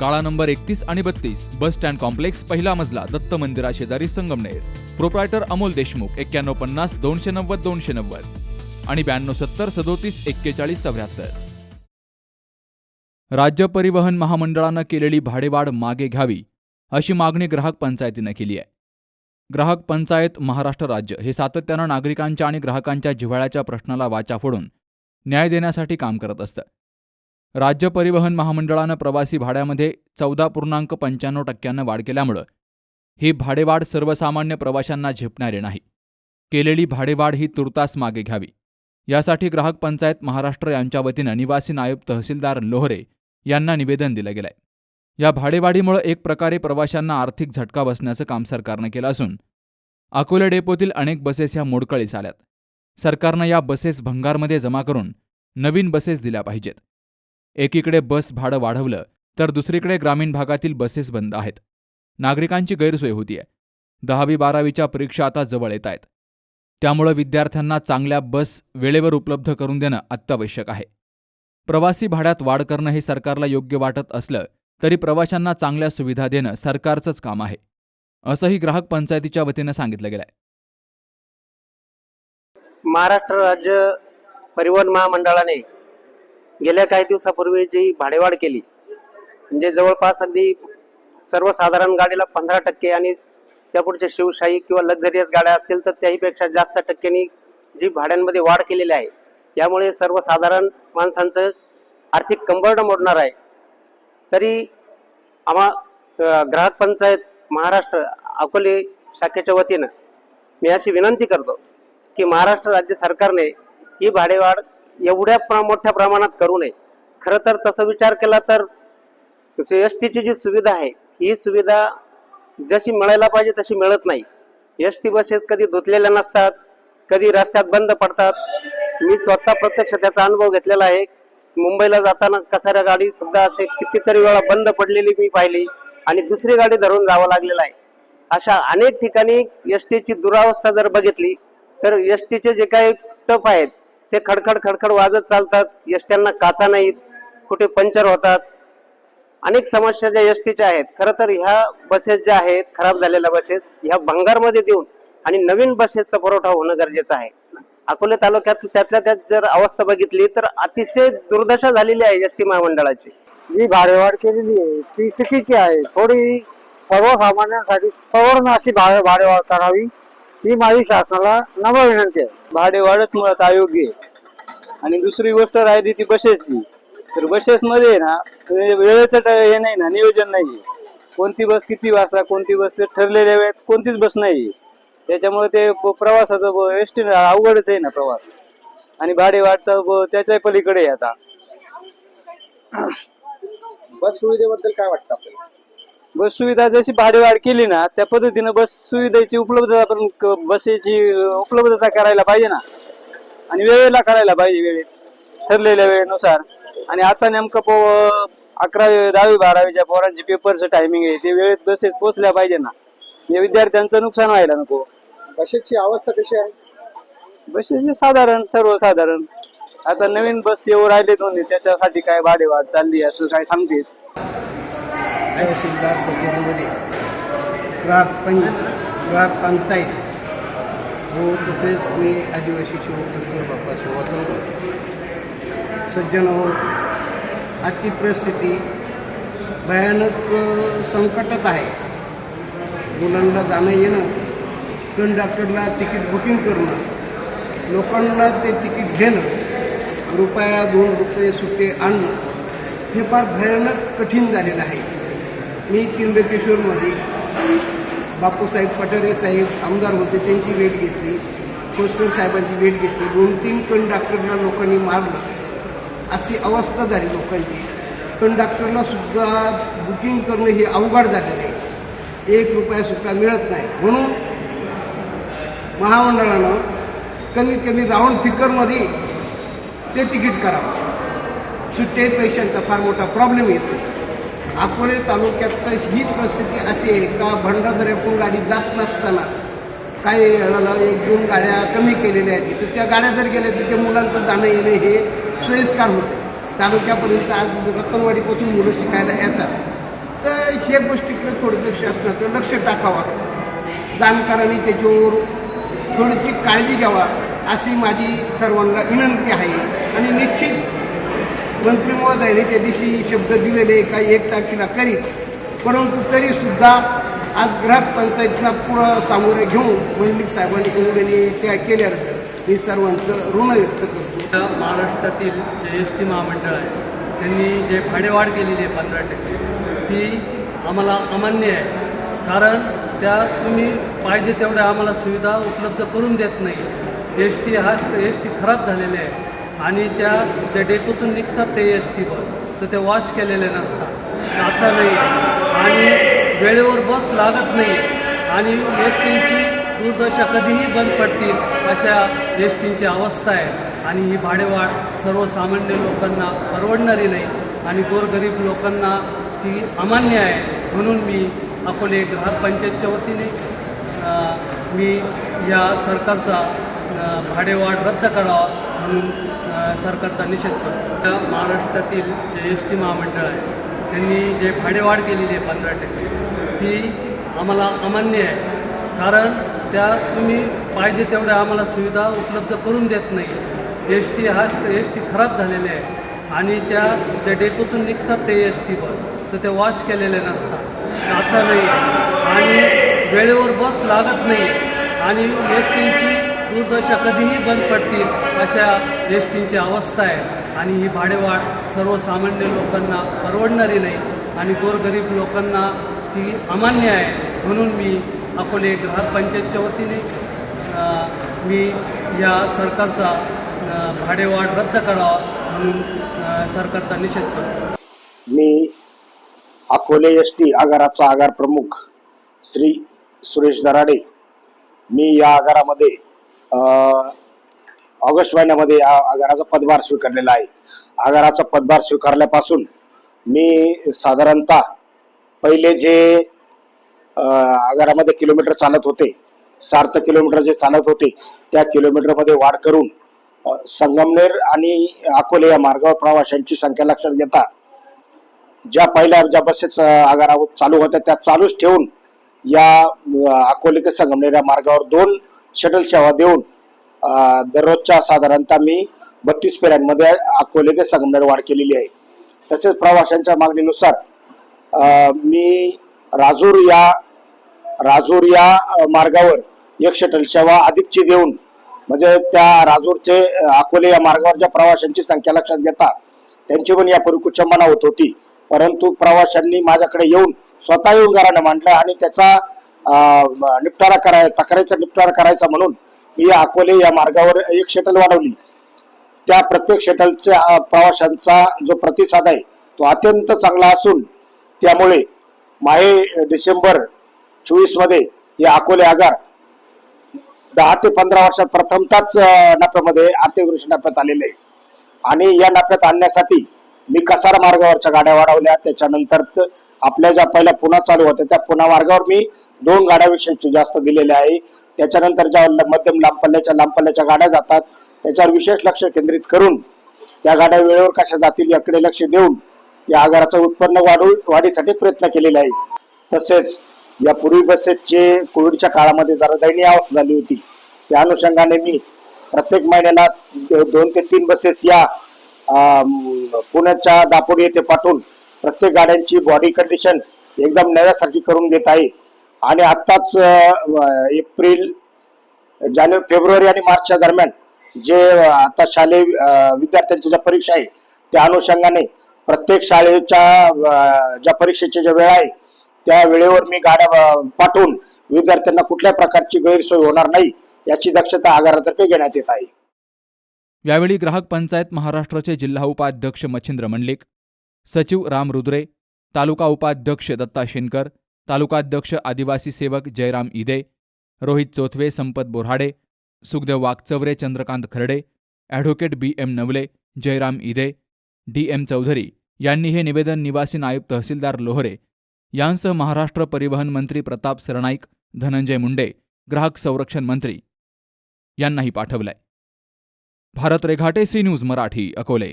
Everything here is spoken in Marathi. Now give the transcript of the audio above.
काळा नंबर एकतीस आणि बत्तीस बस स्टँड कॉम्प्लेक्स पहिला मजला दत्त मंदिरा शेजारी संगमनेर. प्रोप्रायटर अमोल देशमुख एक्क्याण्णव पन्नास दोनशे नव्वद दोनशे नव्वद. आणि ब्याण्णव सत्तर सदोतीस एक्केचाळीस चौऱ्याहत्तर. राज्य परिवहन महामंडळानं केलेली भाडेवाढ मागे घ्यावी अशी मागणी ग्राहक पंचायतीनं केली आहे. ग्राहक पंचायत महाराष्ट्र राज्य हे सातत्यानं नागरिकांच्या आणि ग्राहकांच्या जिव्हाळ्याच्या प्रश्नाला वाचा फोडून न्याय देण्यासाठी काम करत असतं. राज्य परिवहन महामंडळानं प्रवासी भाड्यामध्ये चौदा पूर्णांक पंच्याण्णव टक्क्यानं वाढ केल्यामुळं ही भाडेवाढ सर्वसामान्य प्रवाशांना झेपणारी नाही. केलेली भाडेवाढ ही तुर्तास मागे घ्यावी. यासाठी ग्राहक पंचायत महाराष्ट्र यांच्या वतीनं निवासी नायब तहसीलदार लोहरे यांना निवेदन दिलं गेलंय. या भाडेवाढीमुळे एक प्रकारे प्रवाशांना आर्थिक झटका बसण्याचं काम सरकारनं केलं असून अकोले डेपोतील अनेक बसेस ह्या मोडकळीस आल्यात. सरकारनं या बसेस भंगारमध्ये जमा करून नवीन बसेस दिल्या पाहिजेत. एकीकडे बस भाडं वाढवलं तर दुसरीकडे ग्रामीण भागातील बसेस बंद आहेत. नागरिकांची गैरसोय होतीये. दहावी बारावीच्या परीक्षा आता जवळ येत आहेत. त्यामुळं विद्यार्थ्यांना चांगल्या बस वेळेवर उपलब्ध करून देणं अत्यावश्यक आहे. प्रवासी भाड्यात वाढ करणं हे सरकारला योग्य वाटत असलं तरी प्रवाशांना चांगल्या सुविधा देणं सरकारचंच काम आहे. असंही ग्राहक पंचायतीच्या वतीनं सांगितलं गेलंय. महाराष्ट्र राज्य परिवहन महामंडळाने गेल्या काही दिवसापूर्वी जी भाडेवाढ केली म्हणजे जवळपास अगदी सर्वसाधारण गाडीला पंधरा टक्के आणि त्यापुढचे शिवशाही किंवा लक्झरियस गाड्या असतील तर त्याहीपेक्षा जास्त टक्क्यांनी जी भाड्यांमध्ये वाढ केलेली आहे यामुळे सर्वसाधारण माणसांचं आर्थिक कंबरडं मोडणार आहे. तरी आम्हा ग्राहक पंचायत महाराष्ट्र अकोले शाखेच्या वतीनं मी अशी विनंती करतो की महाराष्ट्र राज्य सरकारने ही भाडेवाढ एवढ्या प्र मोठ्या प्रमाणात करू नये. खरं तर तसं विचार केला तर एस टीची जी सुविधा आहे ही सुविधा जशी मिळायला पाहिजे तशी मिळत नाही. एस टी बसेस कधी धुतलेल्या नसतात कधी रस्त्यात बंद पडतात. मी स्वतः प्रत्यक्ष त्याचा अनुभव घेतलेला आहे. मुंबईला जाताना कसाऱ्या गाडी सुद्धा असे कितीतरी वेळा बंद पडलेली मी पाहिली आणि दुसरी गाडी धरून जावं लागलेलं आहे. अशा अनेक ठिकाणी एस टीची दुरावस्था जर बघितली तर एस टीचे जे काही टप आहेत ते खडखड खडखड वाजत चालतात. यष्ट्यांना काचा नाहीत. कुठे पंचर होतात. अनेक समस्या ज्या एस टीच्या आहेत. खरं तर ह्या बसेस ज्या आहेत खराब झालेल्या बसेस ह्या भंगारमध्ये देऊन आणि नवीन बसेसचा पुरवठा होणं गरजेचं आहे. अकोले तालुक्यात त्यातल्या त्यात जर अवस्था बघितली तर अतिशय दुर्दशा झालेली आहे एस टी महामंडळाची. जी भाडेवाढ केलेली आहे ती चुकीची आहे. थोडी सर्वसामान्यांसाठी परवडणं अशी भाडे भाडेवाढ करावी. ही माझी शासनाला नवा विनंती आहे. भाडेवाढच मुळात अयोग्य आहे. आणि दुसरी गोष्ट राहिली ती बसेसची. तर बसेसमध्ये आहे ना वेळेचं हे नाही ना नियोजन नाही कोणती बस किती वाजता कोणती बस ते ठरलेल्या वेळेत कोणतीच बस नाही त्याच्यामुळे ते प्रवासाचं एस टी अवघडच आहे ना प्रवास. आणि भाडे वाढतं ब- त्याच्या पलीकडे आहे आता. बस सुविधेबद्दल काय वाटतं आपल्याला? बस सुविधा जशी भाडेवाढ केली ना त्या पद्धतीनं बस सुविधेची उपलब्धता पण क- बसेची उपलब्धता करायला पाहिजे ना. आणि वेळेला करायला पाहिजे वेळेत ठरलेल्या वेळेनुसार. आणि आता नेमकं पो अकरावी दहावी बारावीच्या पोरांचे पेपरचं टायमिंग आहे ते वेळेत बसेस पोहोचल्या पाहिजे ना. हे विद्यार्थ्यांचं नुकसान व्हायला नको. बसेसची अवस्था कशी आहे? बसेसचे साधारण सर्वसाधारण. आता नवीन बस येऊ राहिले दोन्ही त्याच्यासाठी काय भाडेवाढ चालली असं काय सांगते तहसीलदार कचेरीमध्ये ग्राहक पंच ग्राहक पंचायत. हो तसेच मी आदिवासी शिव डॉक्टर बाप्पा सेवा संघ. सज्जन हो. आजची परिस्थिती भयानक संकटात आहे. मुलांना जाणं येणं कंडक्टरला तिकीट बुकिंग करणं लोकांना ते तिकीट घेणं रुपया दोन रुपये सुटे आणणं हे फार भयानक कठीण झालेलं आहे. मी त्र्यंबकेश्वरमध्ये बापूसाहेब पठारे साहेब आमदार होते त्यांची भेट घेतली खोसकर साहेबांची भेट घेतली. दोन तीन कंडक्टरला लोकांनी मारलं. अशी अवस्था झाली लोकांची. कंडक्टरला सुद्धा बुकिंग करणं हे अवघड झालेलं आहे. एक रुपया सुद्धा मिळत नाही. म्हणून महामंडळानं कमीत कमी राऊंड फिकरमध्ये ते तिकीट करावं. सुट्टे पैशांचा फार मोठा प्रॉब्लेम येतो अकोले तालुक्यात ही परिस्थिती अशी आहे का भंडारदऱ्यातून गाडी जात नसताना काही वेळाला एक दोन गाड्या कमी केलेल्या आहेत? तर त्या गाड्या जर गेल्या तर त्या मुलांचं जाणं येणं हे सोयीस्कार होतं. तालुक्यापर्यंत आज रतनवाडीपासून मुलं शिकायला येतात. तर हे गोष्टीकडे थोडंसं शासनाचं लक्ष टाकावं. जाणकारांनी त्याच्यावर थोडीशी काळजी घ्यावा अशी माझी सर्वांना विनंती आहे. आणि निश्चित मंत्री महोदयाने त्या दिवशी शब्द दिलेले का एक तारखेला करी. परंतु तरीसुद्धा आज ग्रामपंचायतीला पुढं सामोरे घेऊन मंडलिक साहेबांनी एवढ्याने त्या केल्यानंतर मी सर्वांचं ऋण व्यक्त करतो. महाराष्ट्रातील जे एस टी महामंडळ आहे त्यांनी जे भाडेवाढ केलेली आहे पंधरा टक्के ती आम्हाला अमान्य आहे. कारण त्या तुम्ही पाहिजे तेवढ्या आम्हाला सुविधा उपलब्ध करून देत नाही. एस टी हा एस टी खराब झालेले आहे. आणि त्या त्या डेपोतून निघतात ते एस टी बस. तर ते वॉश केलेले नसतात. काचा नाही. आणि वेळेवर बस लागत नाही. आणि एस टींची दुर्दशा कधीही बंद पडतील अशा एस टींची अवस्था आहे. आणि ही भाडेवाढ सर्वसामान्य लोकांना परवडणारी नाही. आणि गोरगरीब लोकांना ती अमान्य आहे. म्हणून मी अकोले ग्राहक पंचायतच्या वतीने मी या सरकारचा भाडेवाढ रद्द करावा म्हणून सरकारचा निषेध करतो महाराष्ट्रातील जे एस टी महामंडळ आहे त्यांनी जे भाडेवाढ केलेली आहे पंधरा टक्के ती आम्हाला अमान्य आहे. कारण त्या तुम्ही पाहिजे तेवढ्या आम्हाला सुविधा उपलब्ध करून देत नाही. एस टी हा एस टी खराब झालेले आहे. आणि त्या त्या डेपोतून निघतात ते एस टी बस तर ते वॉश केलेले नसतात. काचा नाही. आहे आणि वेळेवर बस लागत नाही. आणि एस टींची दूरदशा कधीही बंद पडतील अशा एसटींची अवस्था आहे. आणि ही भाडेवाढ सर्वसामान्य लोकांना परवडणारी नाही आणि गोरगरीब लोकांना ती अमान्य आहे. म्हणून मी अकोले ग्राहक पंचायतच्या वतीने मी या सरकारचा भाडेवाढ रद्द करावा म्हणून सरकारचा निषेध करतो. मी अकोले एस टी आगाराचा आगार प्रमुख श्री सुरेश दराडे. मी या आगारामध्ये ऑगस्ट महिन्यामध्ये या आगाराचा पदभार स्वीकारलेला आहे. आगाराचा पदभार स्वीकारल्यापासून मी साधारणतः पहिले जे आगारामध्ये किलोमीटर चालत होते सार्थ किलोमीटर जे चालत होते त्या किलोमीटरमध्ये वाढ करून संगमनेर आणि अकोले या मार्गावर प्रवाशांची संख्या लक्षात घेता ज्या पहिल्या ज्या बसेस आगारावर चालू होत्या त्या चालूच ठेवून या अकोले ते संगमनेर या मार्गावर दोन शटल सेवा देऊन दररोजच्या साधारणतः मी बत्तीस फेऱ्यांमध्ये अकोले ते संगमनेर वाढ केलेली आहे. तसेच प्रवाशांच्या मागणीनुसार मी राजूर या राजूर या मार्गावर एक शटल सेवा अधिकची देऊन म्हणजे त्या राजूरचे अकोले या मार्गावर ज्या प्रवाशांची संख्या लक्षात घेता त्यांची पण यापूर्वी कुचंबना होत होती. परंतु प्रवाशांनी माझ्याकडे येऊन स्वतः येऊन घरानं मांडलं आणि त्याचा निपटारा कराय तक्रारीचा निपटारा करायचा म्हणून मी अकोले या मार्गावर एक शटल वाढवली. त्या प्रत्येक शटलच्या प्रवाशांचा जो प्रतिसाद आहे तो अत्यंत चांगला असून त्यामुळे माहे डिसेंबर चोवीसमध्ये अकोले आजार दहा ते पंधरा वर्षात प्रथमताच अ, नफ्यामध्ये आर्थिक दृष्टी नफ्यात आलेले आहे आणि या नफ्यात आणण्यासाठी मी कसारा मार्गावरच्या गाड्या वाढवल्या. त्याच्यानंतर आपल्या ज्या पहिल्या पुन्हा चालू होत्या त्या पुन्हा मार्गावर मी दोन गाड्याविषयीचे जास्त दिलेल्या आहे. त्याच्यानंतर ज्या ल- मध्यम लांब पल्ल्याच्या लांब पल्ल्याच्या गाड्या जातात त्याच्यावर विशेष लक्ष केंद्रित करून त्या गाड्या वेळेवर कशा जातील याकडे लक्ष देऊन या आगाराचं उत्पन्न वाढू वाढीसाठी प्रयत्न केलेले आहे तसेच या पूर्वी बसेसचे कोविडच्या काळामध्ये जरा दयनीय अवस्था झाली होती. त्या अनुषंगाने मी प्रत्येक महिन्याला दोन ते तीन बसेस या पुण्याच्या दापोडी येथे पाठवून प्रत्येक गाड्यांची बॉडी कंडिशन एकदम नव्यासारखी करून घेत आहे. आणि आत्ताच एप्रिल जानेवारी फेब्रुवारी आणि मार्चच्या दरम्यान जे आता शालेय विद्यार्थ्यांच्या ज्या परीक्षा आहे त्या अनुषंगाने प्रत्येक शाळेच्या ज्या परीक्षेच्या ज्या वेळा आहे त्या वेळेवर मी गाड्या पाठवून विद्यार्थ्यांना कुठल्या प्रकारची गैरसोय होणार नाही याची दक्षता आगारातर्फे घेण्यात येत आहे. यावेळी ग्राहक पंचायत महाराष्ट्राचे जिल्हा उपाध्यक्ष मच्छिंद्र मंडलिक सचिव राम रुद्रे तालुका उपाध्यक्ष दत्ता शेनकर तालुकाध्यक्ष आदिवासी सेवक Jairam Ide Rohit Chothave Sampat Borade Sukhdev Waghchaware Chandrakant Kharde advocate B M Navale Jayram Ide D M Chaudhari यांनी हे निवेदन निवासी नायब तहसीलदार लोहरे यांसह महाराष्ट्र परिवहन मंत्री प्रताप सरनाईक धनंजय मुंडे ग्राहक संरक्षण मंत्री यांनाही पाठवलंय. Bharat Reghate C news Marathi Akole.